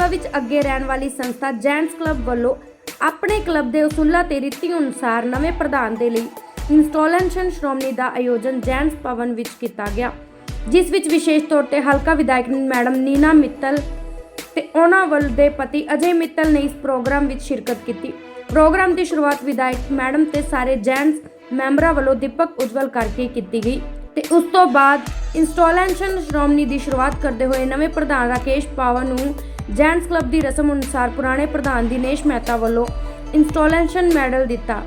ਸੇਵਾ ਵਿੱਚ ਅੱਗੇ ਰਹਿਣ ਵਾਲੀ ਸੰਸਥਾ ਜੈਂਟਸ ਕਲੱਬ ਵੱਲੋਂ ਆਪਣੇ ਕਲੱਬ ਦੇ ਉਸੂਲਾਂ ਤੇ ਰੀਤੀ ਅਨੁਸਾਰ ਨਵੇਂ ਪ੍ਰਧਾਨ ਦੇ ਲਈ ਇੰਸਟਾਲੇਸ਼ਨ ਸ਼੍ਰੋਮਣੀ ਦਾ ਆਯੋਜਨ ਜੈਂਟਸ ਭਵਨ ਵਿੱਚ ਕੀਤਾ ਗਿਆ, ਜਿਸ ਵਿੱਚ ਵਿਸ਼ੇਸ਼ ਤੌਰ ਤੇ ਹਲਕਾ ਵਿਧਾਇਕ ਮੈਡਮ ਨੀਨਾ ਮਿੱਤਲ ਤੇ ਉਹਨਾਂ ਵੱਲ ਦੇ ਪਤੀ ਅਜੇ ਮਿੱਤਲ ਨੇ ਇਸ ਪ੍ਰੋਗਰਾਮ ਵਿੱਚ ਸ਼ਿਰਕਤ ਕੀਤੀ। ਪ੍ਰੋਗਰਾਮ ਦੀ ਸ਼ੁਰੂਆਤ ਵਿਧਾਇਕ ਮੈਡਮ ਤੇ ਸਾਰੇ ਜੈਂਟਸ ਮੈਂਬਰਾਂ ਵੱਲੋਂ ਦੀਪਕ ਉਜਵਲ ਕਰਕੇ ਕੀਤੀ ਗਈ ਤੇ ਉਸ ਤੋਂ ਬਾਅਦ ਇੰਸਟਾਲੇਸ਼ਨ ਸ਼੍ਰੋਮਣੀ ਦੀ ਸ਼ੁਰੂਆਤ ਕਰਦੇ ਹੋਏ ਨਵੇਂ ਪ੍ਰਧਾਨ ਰਾਕੇਸ਼ ਪਾਵਨ ਨੂੰ ਜੈਂਟਸ ਕਲੱਬ ਦੀ ਰਸਮ ਅਨੁਸਾਰ ਪੁਰਾਣੇ ਪ੍ਰਧਾਨ ਦਿਨੇਸ਼ ਮਹਿਤਾ ਵੱਲੋਂ ਇੰਸਟਾਲੇਸ਼ਨ ਮੈਡਲ ਦਿੱਤਾ।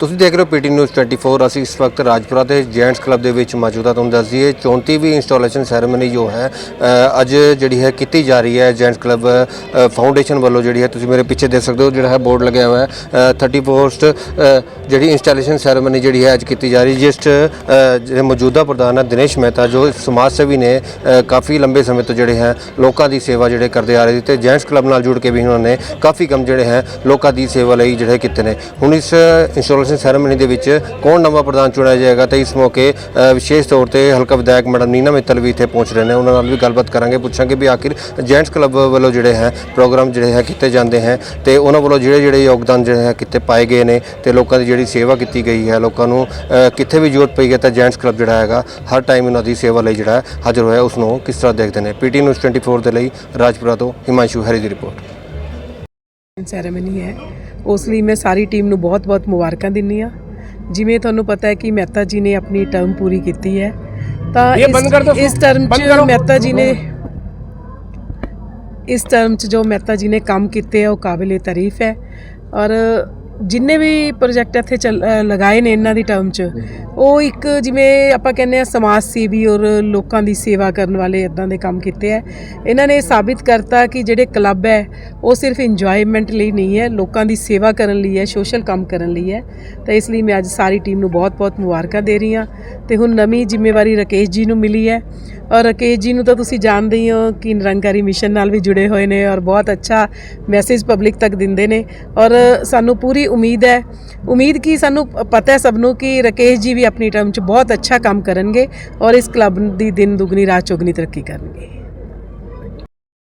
ਤੁਸੀਂ ਦੇਖ ਰਹੇ ਹੋ ਪੀਟੀ ਨਿਊਜ਼ 24 ਅਸੀਂ ਇਸ ਵਕਤ ਰਾਜਪੁਰਾ ਦੇ ਜੈਂਟਸ ਕਲੱਬ ਦੇ ਵਿੱਚ ਮੌਜੂਦ ਹਾਂ। ਤੁਹਾਨੂੰ ਦੱਸ ਦਈਏ 34ਵੀਂ ਇੰਸਟਾਲੇਸ਼ਨ ਸੈਰੇਮਨੀ ਜੋ ਹੈ ਅੱਜ ਜਿਹੜੀ ਹੈ ਕੀਤੀ ਜਾ ਰਹੀ ਹੈ ਜੈਂਟਸ ਕਲੱਬ ਫਾਊਂਡੇਸ਼ਨ ਵੱਲੋਂ ਜਿਹੜੀ ਹੈ ਤੁਸੀਂ ਮੇਰੇ ਪਿੱਛੇ ਦੇਖ ਸਕਦੇ ਹੋ ਜਿਹੜਾ ਹੈ ਬੋਰਡ ਲੱਗਿਆ ਹੋਇਆ ਹੈ ਅ, 31st ਜਿਹੜੀ ਇੰਸਟਾਲੇਸ਼ਨ ਸੈਰੇਮਨੀ ਜਿਹੜੀ ਹੈ ਅੱਜ ਕੀਤੀ ਜਾ ਰਹੀ ਜਿਸ 'ਚ, ਜਿਹੜੇ ਮੌਜੂਦਾ ਪ੍ਰਧਾਨ ਹੈ ਦਿਨੇਸ਼ ਮਹਿਤਾ ਜੋ ਸਮਾਜ ਸੇਵੀ ਨੇ ਕਾਫੀ ਲੰਬੇ ਸਮੇਂ ਤੋਂ ਜਿਹੜੇ ਹੈ ਲੋਕਾਂ ਦੀ ਸੇਵਾ ਜਿਹੜੇ ਕਰਦੇ ਆ ਰਹੇ ਸੀ ਤੇ ਜੈਂਟਸ ਕਲੱਬ ਨਾਲ ਜੁੜ ਕੇ ਵੀ ਉਹਨਾਂ ਨੇ ਕਾਫੀ ਕੰਮ ਜਿਹੜੇ ਹੈ ਲੋਕਾਂ ਦੀ ਸੇਵਾ ਲਈ ਜਿਹੜੇ ਕੀਤੇ ਨੇ। ਹੁਣ ਇਸ ਇੰਸਟਾਲੇਸ਼ਨ ਸੈਰੇਮਨੀ ਦੇ ਵਿੱਚ ਕੌਣ ਨਵਾਂ ਪ੍ਰਧਾਨ ਚੁਣਿਆ ਜਾਏਗਾ ਤੇ ਇਸ ਮੌਕੇ ਵਿਸ਼ੇਸ਼ ਤੌਰ ਤੇ ਹਲਕਾ ਵਿਧਾਇਕ ਮੈਡਮ ਨੀਨਾ ਮਿੱਤਲ ਵੀ ਇੱਥੇ ਪਹੁੰਚ ਰਹੇ ਨੇ। ਉਹਨਾਂ ਨਾਲ ਵੀ ਗੱਲਬਾਤ ਕਰਾਂਗੇ, ਪੁੱਛਾਂਗੇ ਵੀ ਆਖਿਰ ਜੈਂਟਸ ਕਲੱਬ ਵੱਲੋਂ ਜਿਹੜੇ ਹੈ, ਪ੍ਰੋਗਰਾਮ ਜਿਹੜੇ ਹੈ, ਕੀਤੇ ਜਾਂਦੇ ਹੈ ਤੇ ਉਹਨਾਂ ਵੱਲੋਂ ਜਿਹੜੇ ਜਿਹੜੇ ਯੋਗਦਾਨ ਜਿਹੜੇ ਹੈ, ਕੀਤੇ ਪਾਏ ਗਏ ਨੇ ਤੇ ਲੋਕਾਂ ਦੀ ਜਿਹੜੀ ਸੇਵਾ ਕੀਤੀ ਗਈ ਹੈ, ਲੋਕਾਂ ਨੂੰ ਕਿੱਥੇ ਵੀ ਜ਼ਰੂਰਤ ਪਈ ਹੈ ਤਾਂ ਜੈਂਟਸ ਕਲੱਬ ਜਿਹੜਾ ਹੈਗਾ, ਹਰ ਟਾਈਮ ਉਹਨਾਂ ਦੀ ਸੇਵਾ ਲਈ ਜਿਹੜਾ ਹਾਜ਼ਰ ਹੋਇਆ ਉਸ ਨੂੰ ਕਿਸ ਤਰ੍ਹਾਂ ਦੇਖਦੇ ਨੇ? ਪੀਟੀ ਨਿਊਜ਼ 24 ਦੇ ਲਈ ਰਾਜਪੁਰਾ ਤੋਂ ਹਿਮਾਂਸ਼ੂ ਹਰੀ ਦੀ ਰਿਪੋਰਟ। ਸੈਰੇਮਨੀ ਹੈ ਉਸ ਲਈ ਮੈਂ ਸਾਰੀ ਟੀਮ ਨੂੰ ਬਹੁਤ-ਬਹੁਤ ਮੁਬਾਰਕਾਂ ਦਿੰਨੀ ਆ ਜਿਵੇਂ ਤੁਹਾਨੂੰ ਪਤਾ ਹੈ ਕਿ ਮਹਿਤਾ ਜੀ ਨੇ ਆਪਣੀ ਟਰਮ ਪੂਰੀ ਕੀਤੀ ਹੈ ਤਾਂ। ਇਸ ਇਸ ਟਰਮ 'ਚ। ਮਹਿਤਾ ਜੀ ਨੇ ਇਸ ਟਰਮ 'ਚ ਜੋ ਮਹਿਤਾ ਜੀ ਨੇ ਕੰਮ ਕੀਤੇ ਆ ਉਹ ਕਾਬਿਲੇ ਤਾਰੀਫ ਹੈ ਔਰ ਜਿੰਨੇ ਵੀ ਪ੍ਰੋਜੈਕਟ ਇੱਥੇ ਚੱਲ ਲਗਾਏ ਨੇ ਇਹਨਾਂ ਦੀ ਟਰਮ 'ਚ, ਉਹ ਇੱਕ ਜਿਵੇਂ ਆਪਾਂ ਕਹਿੰਦੇ ਆ ਸਮਾਜ ਸੇਵੀ ਔਰ ਲੋਕਾਂ ਦੀ ਸੇਵਾ ਕਰਨ ਵਾਲੇ ਇਦਾਂ ਦੇ ਕੰਮ ਕੀਤੇ ਆ। ਇਹਨਾਂ ਨੇ ਸਾਬਿਤ ਕਰਤਾ ਕਿ ਜਿਹੜੇ ਕਲੱਬ ਹੈ, ਉਹ ਸਿਰਫ ਇੰਜੋਇਮੈਂਟ ਲਈ ਨਹੀਂ ਹੈ, ਲੋਕਾਂ ਦੀ ਸੇਵਾ ਕਰਨ ਲਈ ਹੈ ਸੋਸ਼ਲ ਕੰਮ ਕਰਨ ਲਈ ਹੈ। ਤਾਂ ਇਸ ਲਈ ਮੈਂ ਅੱਜ ਸਾਰੀ ਟੀਮ ਨੂੰ ਬਹੁਤ-ਬਹੁਤ ਮੁਬਾਰਕਾਂ ਦੇ ਰਹੀ ਹਾਂ। ਤੇ ਹੁਣ ਨਵੀਂ ਜ਼ਿੰਮੇਵਾਰੀ ਰਾਕੇਸ਼ ਜੀ ਨੂੰ ਮਿਲੀ ਹੈ ਔਰ ਰਾਕੇਸ਼ ਜੀ ਨੂੰ ਤਾਂ ਤੁਸੀਂ ਜਾਣਦੇ ਹੀ ਹੋ ਕਿ ਨਿਰੰਕਾਰੀ ਮਿਸ਼ਨ ਨਾਲ ਵੀ ਜੁੜੇ ਹੋਏ ਨੇ ਔਰ ਬਹੁਤ ਅੱਛਾ ਮੈਸੇਜ ਪਬਲਿਕ ਤੱਕ ਦਿੰਦੇ ਨੇ ਔਰ ਸਾਨੂੰ ਪੂਰੀ ਉਮੀਦ ਹੈ ਉਮੀਦ ਕੀ ਸਾਨੂੰ ਪ- ਪਤਾ ਹੈ ਸਭ ਨੂੰ ਕਿ ਰਾਕੇਸ਼ ਜੀ ਵੀ ਆਪਣੀ ਟਰਮ 'ਚ ਬਹੁਤ ਅੱਛਾ ਕੰਮ ਕਰਨਗੇ ਔਰ ਇਸ ਕਲੱਬ ਦੀ ਦਿਨ ਦੁਗਣੀ ਰਾਤ ਚੌਗਣੀ ਤਰੱਕੀ ਕਰਨਗੇ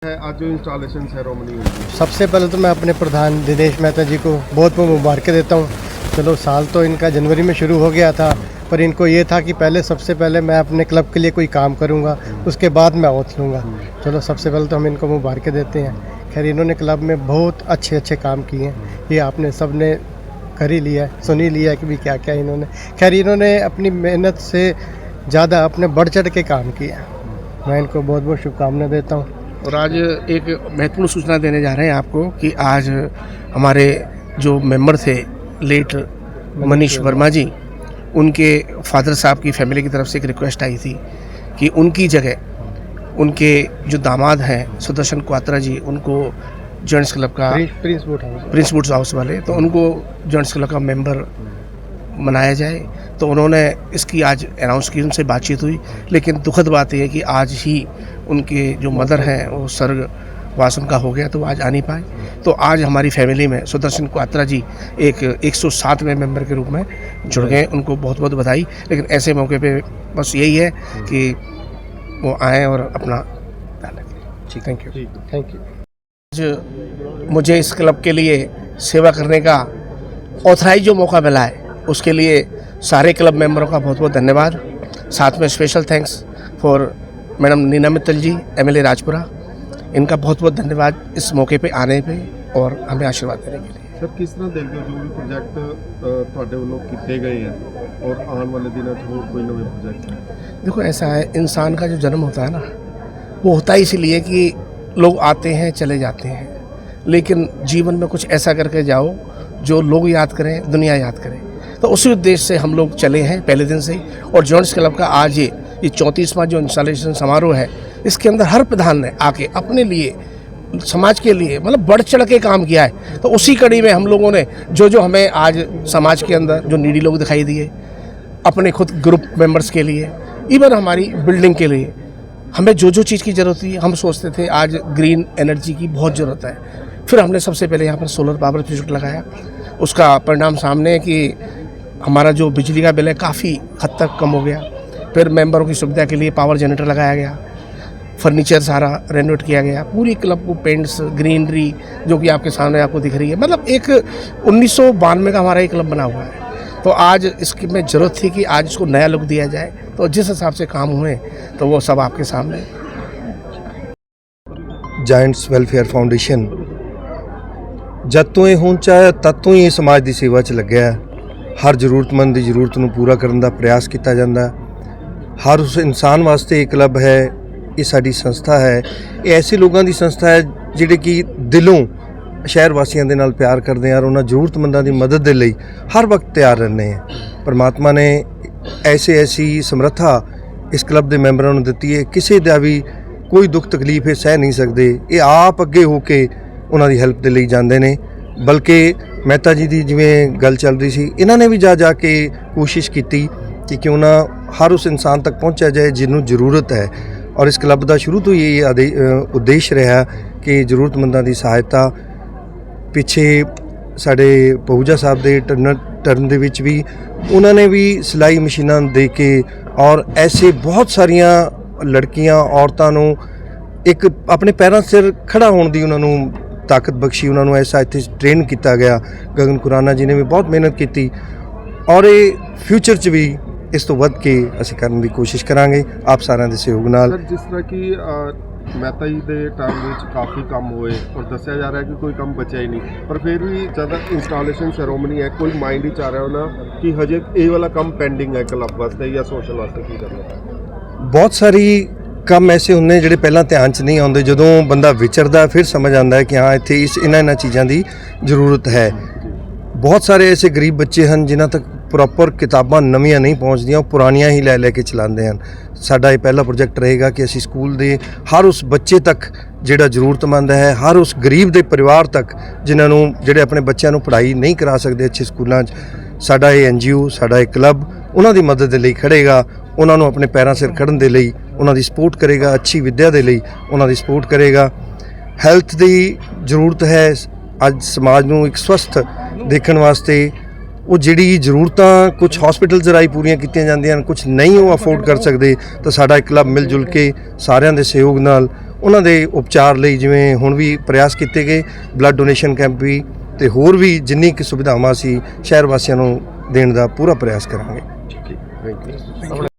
है आज जो इंस्टॉलेशन सेरेमनी हुई है सबसे पहले तो मैं अपने प्रधान दिनेश मेहता जी को बहुत बहुत मुबारकें देता हूँ चलो साल तो इनका जनवरी में शुरू हो गया था पर इनको ये था कि पहले सबसे पहले मैं अपने क्लब के लिए कोई काम करूँगा उसके बाद मैं ओथ लूँगा। चलो सबसे पहले तो हम इनको मुबारकें देते हैं। खैर इन्होंने क्लब में बहुत अच्छे अच्छे काम किए हैं। ये आपने सबने कर ही लिया है सुन ही लिया कि भी क्या क्या इन्होंने। खैर इन्होंने अपनी मेहनत से ज़्यादा अपने बढ़ चढ़ के काम किया मैं इनको बहुत बहुत शुभकामनाएँ देता हूँ। और आज एक महत्वपूर्ण सूचना देने जा रहे हैं आपको कि आज हमारे जो मेंबर थे लेट मनीष वर्मा जी उनके फादर साहब की फैमिली की तरफ़ से एक रिक्वेस्ट आई थी कि उनकी जगह उनके जो दामाद हैं सुदर्शन क्वात्रा जी उनको जेंट्स क्लब का prince boot house. Prince woods house वाले तो उनको जेंट्स क्लब का मेंबर मनाया जाए। तो उन्होंने इसकी आज अनाउंस की उनसे बातचीत हुई। लेकिन दुखद बात यह है कि आज ही उनके जो मदर हैं वो सर्ग वास का हो गया तो आज आ नहीं पाए। तो आज हमारी फैमिली में सुदर्शन क्वात्रा जी एक 107वें मेंबर के रूप में जुड़ गए उनको बहुत बहुत बधाई। लेकिन ऐसे मौके पे बस यही है कि वो आएँ और अपना जी थैंक यू थैंक यू आज मुझे इस क्लब के लिए सेवा करने का ऑथराइज जो मौका मिला है उसके लिए सारे क्लब मेंबरों का बहुत बहुत धन्यवाद। साथ में special thanks for madam Neena Mittal ji MLA Rajpura इनका बहुत बहुत धन्यवाद इस मौके पे आने पे और हमें आशीर्वाद देने के लिए ਸਰ ਕਿਸ ਤਰ੍ਹਾਂ ਦੇਖਦੇ ਹੋ ਜੋ ਵੀ ਪ੍ਰੋਜੈਕਟ ਤੁਹਾਡੇ ਵੱਲੋਂ ਕੀਤੇ ਗਏ ਆ ਔਰ ਆਉਣ ਵਾਲੇ ਦਿਨਾਂ 'ਚ ਹੋਰ ਕੋਈ ਨਵੇਂ ਪ੍ਰੋਜੈਕਟ ਹੈ देखो ऐसा है इंसान का जो जन्म होता है ना वो होता है इसीलिए कि लोग आते हैं चले जाते हैं लेकिन जीवन में कुछ ऐसा करके जाओ जो लोग याद करें दुनिया याद करे तो उसी उद्देश्य से हम लोग चले हैं पहले दिन से ही और जॉन्ट्स क्लब का आज ये ये चौंतीसवां जो इंस्टॉलेशन समारोह है इसके अंदर हर प्रधान ने आके अपने लिए, समाज के लिए मतलब बढ़ चढ़ के काम किया है। तो उसी कड़ी में हम लोगों ने जो जो हमें आज समाज के अंदर जो नीडी लोग दिखाई दिए, अपने खुद ग्रुप मेंबर्स के लिए, इवन हमारी बिल्डिंग के लिए, हमें जो जो चीज़ की ज़रूरत थी, हम सोचते थे आज ग्रीन एनर्जी की बहुत ज़रूरत है। फिर हमने सबसे पहले यहाँ पर सोलर पावर प्रोजेक्ट लगाया। उसका परिणाम सामने है कि हमारा जो बिजली का बिल है, काफ़ी हद तक कम हो गया। फिर मेंबरों की सुविधा के लिए पावर जनरेटर लगाया गया। फर्नीचर सारा रेनोवेट किया गया पूरी क्लब को पेंट्स ग्रीनरी जो कि आपके सामने आपको दिख रही है मतलब एक उन्नीस का हमारा ये क्लब बना हुआ है तो आज इसकी में ज़रूरत थी कि आज इसको नया लुक दिया जाए तो जिस हिसाब से काम हुए तो वो सब आपके सामने है। ਜਾਇੰਟਸ ਵੈਲਫੇਅਰ ਫਾਊਂਡੇਸ਼ਨ ਜਦ ਤੋਂ ਇਹ ਹੁਣ ਚਾਹੇ ਤਦ ਤੋਂ ਹੀ ਇਹ ਸਮਾਜ ਦੀ ਸੇਵਾ 'ਚ ਲੱਗਿਆ ਹੈ ਹਰ ਜ਼ਰੂਰਤਮੰਦ ਦੀ ਜ਼ਰੂਰਤ ਨੂੰ ਪੂਰਾ ਕਰਨ ਦਾ ਪ੍ਰਯਾਸ ਕੀਤਾ ਜਾਂਦਾ ਹੈ ਹਰ ਉਸ ਇਨਸਾਨ ਵਾਸਤੇ ਇਹ ਕਲੱਬ ਹੈ ਇਹ ਸਾਡੀ ਸੰਸਥਾ ਹੈ। ਇਹ ਐਸੇ ਲੋਕਾਂ ਦੀ ਸੰਸਥਾ ਹੈ ਜਿਹੜੇ ਕਿ ਦਿਲੋਂ ਸ਼ਹਿਰ ਵਾਸੀਆਂ ਦੇ ਨਾਲ ਪਿਆਰ ਕਰਦੇ ਆ ਔਰ ਉਹਨਾਂ ਜ਼ਰੂਰਤਮੰਦਾਂ ਦੀ ਮਦਦ ਦੇ ਲਈ ਹਰ ਵਕਤ ਤਿਆਰ ਰਹਿੰਦੇ ਆ ਪਰਮਾਤਮਾ ਨੇ ਐਸੇ ਐਸੀ ਸਮਰੱਥਾ ਇਸ ਕਲੱਬ ਦੇ ਮੈਂਬਰਾਂ ਨੂੰ ਦਿੱਤੀ ਹੈ। ਕਿਸੇ ਦਾ ਵੀ ਕੋਈ ਦੁੱਖ ਤਕਲੀਫ ਇਹ ਸਹਿ ਨਹੀਂ ਸਕਦੇ। ਇਹ ਆਪ ਅੱਗੇ ਹੋ ਕੇ ਉਹਨਾਂ ਦੀ ਹੈਲਪ ਦੇ ਲਈ ਜਾਂਦੇ ਨੇ। ਬਲਕਿ ਮਹਿਤਾ ਜੀ ਦੀ ਜਿਵੇਂ ਗੱਲ ਚੱਲ ਰਹੀ ਸੀ, ਇਹਨਾਂ ਨੇ ਵੀ ਜਾ ਜਾ ਕੇ ਕੋਸ਼ਿਸ਼ ਕੀਤੀ ਕਿ ਕਿਉਂ ਨਾ ਹਰ ਉਸ ਇਨਸਾਨ ਤੱਕ ਪਹੁੰਚਿਆ ਜਾਏ ਜਿਹਨੂੰ ਜ਼ਰੂਰਤ ਹੈ। ਔਰ ਇਸ ਕਲੱਬ ਦਾ ਸ਼ੁਰੂ ਤੋਂ ਹੀ ਇਹ ਆਦੇ- ਉਦੇਸ਼ ਰਿਹਾ ਕਿ ਜ਼ਰੂਰਤਮੰਦਾਂ ਦੀ ਸਹਾਇਤਾ ਪਿੱਛੇ ਸਾਡੇ ਪਹੂਜਾ ਸਾਹਿਬ ਦੇ ਟਰਨ ਟਰਨ ਦੇ ਵਿੱਚ ਵੀ ਉਹਨਾਂ ਨੇ ਵੀ ਸਿਲਾਈ ਮਸ਼ੀਨਾਂ ਦੇ ਕੇ ਔਰ ਐਸੇ ਬਹੁਤ ਸਾਰੀਆਂ ਲੜਕੀਆਂ, ਔਰਤਾਂ ਨੂੰ ਇੱਕ ਆਪਣੇ ਪੈਰਾਂ ਸਿਰ ਖੜਾ ਹੋਣ ਦੀ ਉਹਨਾਂ ਨੂੰ ਤਾਕਤ ਬਖਸ਼ੀ, ਉਹਨਾਂ ਨੂੰ ਐਸਾ ਇੱਥੇ ਟ੍ਰੇਨ ਕੀਤਾ ਗਿਆ। ਗਗਨ ਕੁਰਾਨਾ ਜੀ ਨੇ ਵੀ ਬਹੁਤ ਮਿਹਨਤ ਕੀਤੀ ਔਰ ਇਹ ਫਿਊਚਰ 'ਚ ਵੀ ਇਸ ਤੋਂ ਵੱਧ ਕੇ ਅਸੀਂ ਕਰਨ ਦੀ ਕੋਸ਼ਿਸ਼ ਕਰਾਂਗੇ। ਆਪ ਸਾਰਿਆਂ ਦੇ ਸਹਿਯੋਗ ਨਾਲ। ਸਰ ਜਿਸ ਤਰ੍ਹਾਂ ਕਿ ਮਹਿਤਾ ਜੀ ਦੇ ਟਰਮ ਵਿੱਚ ਕਾਫੀ ਕੰਮ ਹੋਏ ਔਰ ਦੱਸਿਆ ਜਾ ਰਿਹਾ ਕਿ ਕੋਈ ਕੰਮ ਬਚਿਆ ਹੀ ਨਹੀਂ। ਪਰ ਫਿਰ ਵੀ ਜਦ ਇੰਸਟਾਲੇਸ਼ਨ ਸੈਰੋਮਨੀ ਹੈ ਕੋਈ ਮਾਈਂਡ ਹੀ ਆ ਰਿਹਾ ਹੋਣਾ ਕਿ ਹਜੇ ਇਹ ਵਾਲਾ ਕੰਮ ਪੈਂਡਿੰਗ ਹੈ ਕਲੱਬ ਵਾਸਤੇ ਜਾਂ ਸੋਸ਼ਲ ਵਾਸਤੇ ਕੀ ਕਰਨਾ। ਬਹੁਤ ਸਾਰੀ ਕੰਮ ਐਸੇ ਹੁੰਦੇ ਜਿਹੜੇ ਪਹਿਲਾਂ ਧਿਆਨ 'ਚ ਨਹੀਂ ਆਉਂਦੇ। ਜਦੋਂ ਬੰਦਾ ਵਿਚਰਦਾ ਫਿਰ ਸਮਝ ਆਉਂਦਾ ਹੈ ਕਿ ਹਾਂ ਇੱਥੇ ਇਸ ਇਹਨਾਂ ਇਹਨਾਂ ਚੀਜ਼ਾਂ ਦੀ ਜ਼ਰੂਰਤ ਹੈ। ਬਹੁਤ ਸਾਰੇ ਐਸੇ ਗਰੀਬ ਬੱਚੇ ਹਨ ਜਿਨ੍ਹਾਂ ਤੱਕ ਪ੍ਰੋਪਰ ਕਿਤਾਬਾਂ ਨਵੀਆਂ ਨਹੀਂ ਪਹੁੰਚਦੀਆਂ, ਉਹ ਪੁਰਾਣੀਆਂ ਹੀ ਲੈ ਲੈ ਕੇ ਚਲਾਉਂਦੇ ਹਨ। ਸਾਡਾ ਇਹ ਪਹਿਲਾ ਪ੍ਰੋਜੈਕਟ ਰਹੇਗਾ ਕਿ ਅਸੀਂ ਸਕੂਲ ਦੇ ਹਰ ਉਸ ਬੱਚੇ ਤੱਕ ਜਿਹੜਾ ਜ਼ਰੂਰਤਮੰਦ ਹੈ, ਹਰ ਉਸ ਗਰੀਬ ਦੇ ਪਰਿਵਾਰ ਤੱਕ ਜਿਨ੍ਹਾਂ ਨੂੰ, ਜਿਹੜੇ ਆਪਣੇ ਬੱਚਿਆਂ ਨੂੰ ਪੜ੍ਹਾਈ ਨਹੀਂ ਕਰਾ ਸਕਦੇ ਅੱਛੇ ਸਕੂਲਾਂ 'ਚ, ਸਾਡਾ ਇਹ ਐਨਜੀਓ ਸਾਡਾ ਇਹ ਕਲੱਬ, ਉਹਨਾਂ ਦੀ ਮਦਦ ਦੇ ਲਈ ਖੜੇਗਾ ਉਹਨਾਂ ਨੂੰ ਆਪਣੇ ਪੈਰਾਂ ਸਿਰ ਖੜਨ ਦੇ ਲਈ, ਉਹਨਾਂ ਦੀ ਸਪੋਰਟ ਕਰੇਗਾ, ਅੱਛੀ ਵਿੱਦਿਆ ਦੇ ਲਈ ਉਹਨਾਂ ਦੀ ਸਪੋਰਟ ਕਰੇਗਾ। ਹੈਲਥ ਦੀ ਜ਼ਰੂਰਤ ਹੈ, ਅੱਜ ਸਮਾਜ ਨੂੰ ਇੱਕ ਸਵਸਥ ਦੇਖਣ ਵਾਸਤੇ ਉਹ ਜਿਹੜੀ ਜ਼ਰੂਰਤਾਂ ਕੁਝ ਹਸਪੀਟਲਸ ਰਾਹੀਂ ਪੂਰੀਆਂ ਕੀਤੀਆਂ ਜਾਂਦੀਆਂ ਹਨ ਕੁਝ ਨਹੀਂ ਉਹ ਅਫੋਰਡ ਕਰ ਸਕਦੇ ਤਾਂ ਸਾਡਾ ਇੱਕ ਕਲੱਬ ਮਿਲ ਜੁਲ ਕੇ ਸਾਰਿਆਂ ਦੇ ਸਹਿਯੋਗ ਨਾਲ ਉਹਨਾਂ ਦੇ ਉਪਚਾਰ ਲਈ ਜਿਵੇਂ ਹੁਣ ਵੀ ਪ੍ਰਯਾਸ ਕੀਤੇ ਗਏ ਬਲੱਡ ਡੋਨੇਸ਼ਨ ਕੈਂਪ ਵੀ ਤੇ ਹੋਰ ਵੀ ਜਿੰਨੀ ਕਿ ਸੁਵਿਧਾਵਾਂ ਸੀ ਸ਼ਹਿਰ ਵਾਸੀਆਂ ਨੂੰ ਦੇਣ ਦਾ ਪੂਰਾ ਪ੍ਰਯਾਸ ਕਰਾਂਗੇ। Thank you